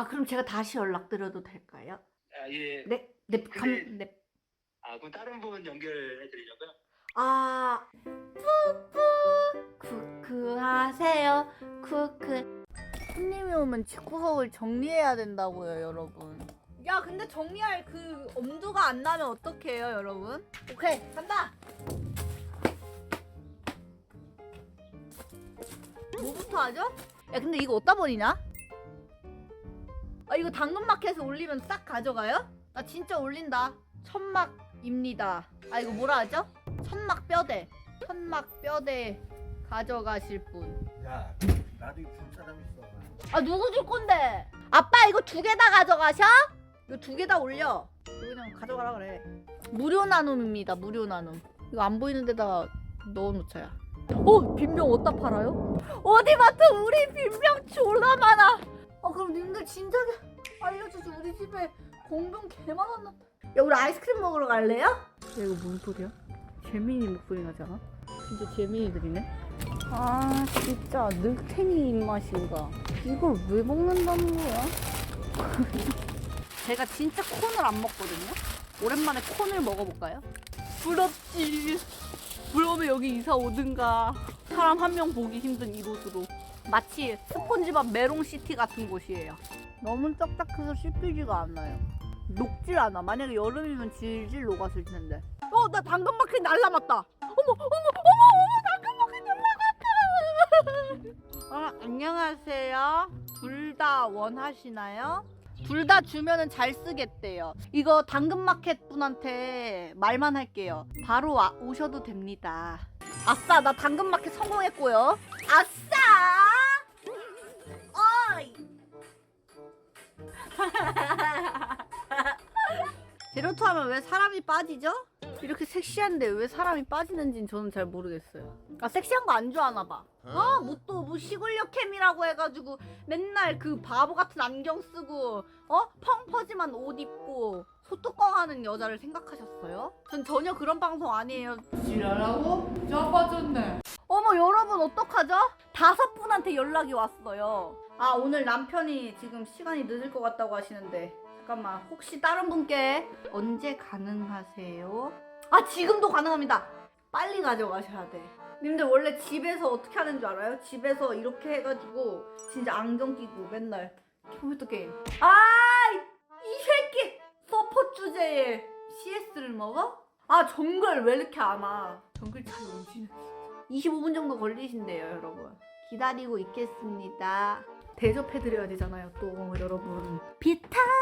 아, 그럼 제가 다시 연락드려도 될까요? 아, 예. 네, 네, 감, 네. 아, 그럼 다른 분 연결해 드리려고요? 아, 뿌뿌, 쿠쿠 하세요, 쿠쿠. 손님이 오면 집구석을 정리해야 된다고요, 여러분. 야, 근데 정리할 그 엄두가 안 나면 어떡해요, 여러분? 오케이, 간다! 뭐부터 하죠? 야, 근데 이거 어디다 버리냐? 아, 이거 당근마켓에 올리면 싹 가져가요? 나 진짜 올린다. 천막입니다. 아, 이거 뭐라 하죠? 천막 뼈대. 천막 뼈대 가져가실 분. 야, 나도 줄 사람 있어. 아 누구 줄 건데? 아빠 이거 두 개 다 가져가셔? 이거 두 개 다 올려. 이거 그냥 가져가라 그래. 무료 나눔입니다. 무료 나눔. 이거 안 보이는 데다가 넣어놓자야. 어 빈병 어디다 팔아요? 어디 마트 우리 빈병 졸라 많아. 아 그럼 님들 진작에 알려주지 우리 집에 공병 개 많았는데. 야 우리 아이스크림 먹으러 갈래요? 야 이거 뭔 소리야? 재민이 목소리 나지 않아? 진짜 재민이들이네. 아 진짜 늙탱이 입맛인가 이걸 왜 먹는다는 거야? 제가 진짜 콘을 안 먹거든요 오랜만에 콘을 먹어볼까요? 부럽지 부러우면 여기 이사 오든가 사람 한 명 보기 힘든 이곳으로 마치 스폰지밥 메롱시티 같은 곳이에요. 너무 딱딱해서 씹히지가 않아요. 녹질 않아. 만약에 여름이면 질질 녹았을 텐데. 어 나 당근마켓 날라갔다. 어머 어머 어머 어머 당근마켓 날라갔다. 아 안녕하세요. 둘 다 원하시나요? 둘 다 주면은 잘 쓰겠대요. 이거 당근마켓 분한테 말만 할게요. 바로 와, 오셔도 됩니다. 아싸 나 당근마켓 성공했고요. 아싸 제로투 하면 왜 사람이 빠지죠? 이렇게 섹시한데 왜 사람이 빠지는지는 저는 잘 모르겠어요. 아 섹시한 거 안 좋아하나 봐. 아뭐또뭐 시골역 캠이라고 해가지고 맨날 그 바보 같은 안경 쓰고 어 펑퍼짐한 옷 입고 소뚜껑 하는 여자를 생각하셨어요? 전 전혀 그런 방송 아니에요. 지랄하고 자빠졌네. 어머 여러분 어떡하죠? 다섯 분한테 연락이 왔어요. 아 오늘 남편이 지금 시간이 늦을 것 같다고 하시는데 잠깐만 혹시 다른 분께 언제 가능하세요? 아 지금도 가능합니다. 빨리 가져가셔야 돼. 님들 원래 집에서 어떻게 하는 줄 알아요? 집에서 이렇게 해가지고 진짜 안경 끼고 맨날 컴퓨터 게임. 아이 새끼 서포 주제에 CS를 먹어? 아 정글 왜 이렇게 안 와? 정글 잘 오시네. 25분 정도 걸리신대요, 여러분. 기다리고 있겠습니다. 대접해드려야 되잖아요, 또 여러분. 비타 500.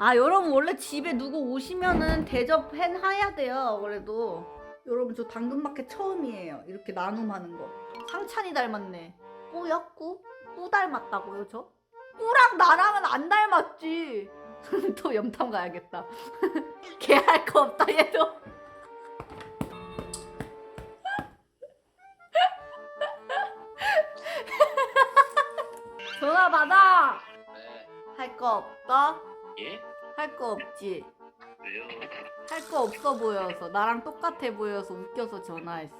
아, 여러분 원래 집에 누구 오시면은 대접해야 돼요. 그래도 여러분 저 당근마켓 처음이에요. 이렇게 나눔하는 거. 상찬이 닮았네. 꾸요? 꾸? 꾸 닮았다고요, 저? 꾸랑 나랑은 안 닮았지. 또 염탐 가야겠다. 걔할거 없다 얘도. 전화 받아. 네. 할거 없다? 예? 할 거 없지. 왜요? 할 거 없어 보여서 나랑 똑같아 보여서 웃겨서 전화했어.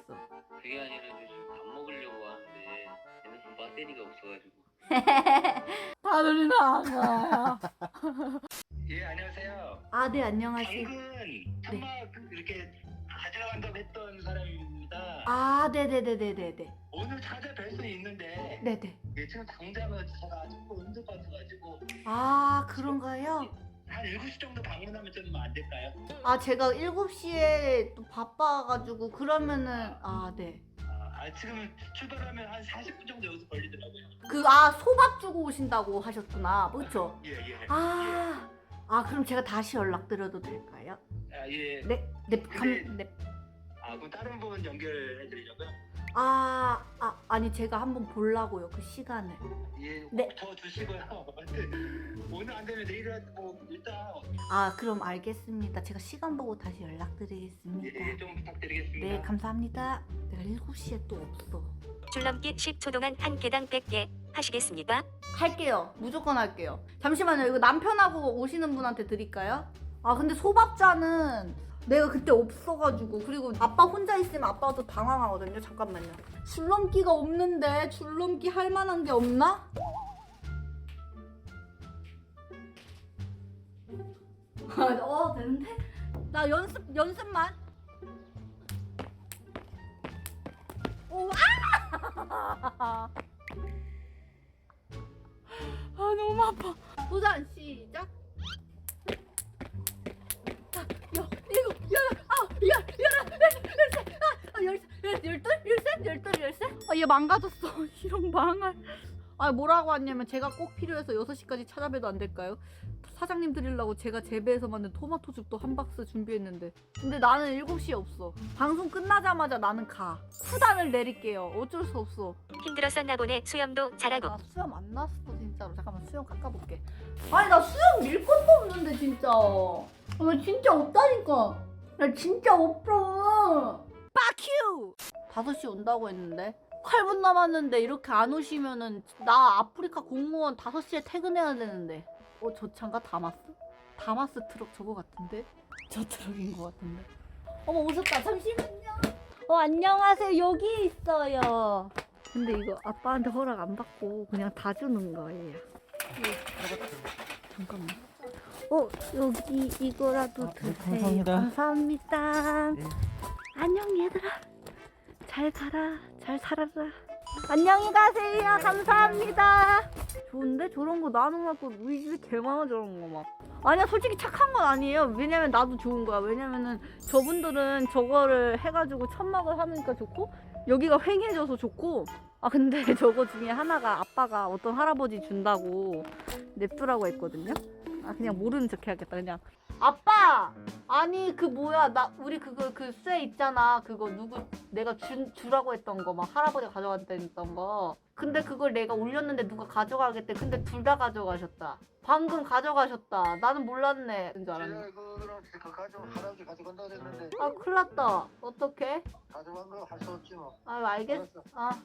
그게 아니라 저 지금 밥 먹으려고 하는데 핸드폰 배터리가 없어가지고. 하늘이 나가. 예, 안녕하세요. 아, 네 안녕하세요. 당근 천막 이렇게 가져간다고 했던 사람 입니다. 아, 네, 네, 네, 네, 네, 네, 오늘 찾아뵐 수 있는데 네, 네. 예, 지금 당장은 제가 조금 음주 같아가지고 아, 그런가요? 한 7시 정도 방문하면 좀 안 될까요? 아, 제가 7시에 또 바빠가지고 그러면은 아, 네. 아, 아, 지금 출발하면 한 40분 정도 여기서 걸리더라고요. 그 아, 소밥 주고 오신다고 하셨구나. 그렇죠? 예, 예. 아. 아, 그럼 제가 다시 연락드려도 될까요? 예. 아, 예. 네. 네, 감, 네. 아, 그럼 다른 분 연결해 드리려고요? 아, 아, 아니 제가 한번 보려고요. 그 시간을. 예, 네. 더 주시고요. 오늘 안 되면 내일이라도 뭐 일단 아, 그럼 알겠습니다. 제가 시간 보고 다시 연락드리겠습니다. 예, 좀 부탁드리겠습니다. 네, 감사합니다. 내가 7시에 또 없어. 줄넘기 10초 동안 한 개당 100개 하시겠습니까? 할게요. 무조건 할게요. 잠시만요. 이거 남편하고 오시는 분한테 드릴까요? 아 근데 소박자는 내가 그때 없어가지고 그리고 아빠 혼자 있으면 아빠도 당황하거든요 잠깐만요 줄넘기가 없는데 줄넘기 할 만한 게 없나? 아, 어 되는데? 나 연습 연습만 오 아! 아 너무 아파 도전 시작 아 얘 망가졌어. 이런 망할. 아 뭐라고 왔냐면 제가 꼭 필요해서 6시까지 찾아봬도 안 될까요? 사장님 드리려고 제가 재배해서 만든 토마토죽도 한 박스 준비했는데. 근데 나는 7시에 없어. 방송 끝나자마자 나는 가. 수단을 내릴게요. 어쩔 수 없어. 힘들었었나 보네. 수염도 잘하고. 나 수염 안 났어 진짜로. 잠깐만 수염 깎아볼게. 아니 나 수염 밀 것도 없는데 진짜. 나 진짜 없다니까. 나 진짜 없어. 빠큐! 5시 온다고 했는데 8분 남았는데 이렇게 안 오시면은 나 아프리카 공무원 5시에 퇴근해야 되는데. 어저 차인가 다마스? 다마스 트럭 저거 같은데? 저 트럭인 것 같은데. 어머 오셨다. 잠시만요. 어 안녕하세요. 여기 있어요. 근데 이거 아빠한테 허락 안 받고 그냥 다 주는 거예요. 잠깐만. 어 여기 이거라도 아, 네, 드세요. 감사합니다. 감사합니다. 네. 안녕 얘들아. 잘 가라 잘 살아라. 안녕히 가세요. 감사합니다. 좋은데? 저런 거 나눠갖고 우리 집에 개 많아 저런 거 막. 아니야 솔직히 착한 건 아니에요. 왜냐면 나도 좋은 거야. 왜냐면은 저분들은 저거를 해가지고 천막을 하니까 좋고 여기가 휑해져서 좋고 아 근데 저거 중에 하나가 아빠가 어떤 할아버지 준다고 냅두라고 했거든요 아 그냥 모르는 척 해야겠다 그냥. 아빠! 아니 그 뭐야 나 우리 그거 그 쇠 있잖아. 그거 누구 내가 주, 주라고 했던 거 막 할아버지가 가져갔다던 거. 근데 그걸 내가 올렸는데 누가 가져가겠대 근데 둘 다 가져가셨다. 방금 가져가셨다. 나는 몰랐네. 그런 줄 알았네. 제가 그거랑 그 가져 할아버지 가져간다고 했는데. 아 큰일 났다. 어떡해? 가져간 거 할 수 없지 뭐. 아유 알겠어. 알았어. 아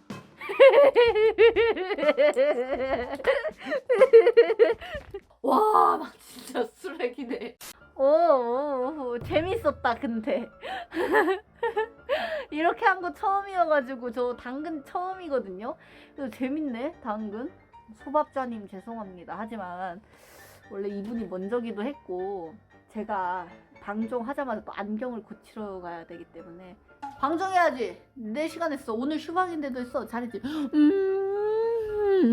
와, 나 진짜 쓰레기네. 오, 오, 오, 재밌었다, 근데. 이렇게 한 거 처음이어가지고, 저 당근 처음이거든요? 그래서 재밌네, 당근. 소밥자님 죄송합니다. 하지만, 원래 이분이 먼저기도 했고, 제가 방종하자마자 또 안경을 고치러 가야 되기 때문에, 방종해야지! 4시간 했어. 오늘 휴방인데도 했어. 잘했지? 음,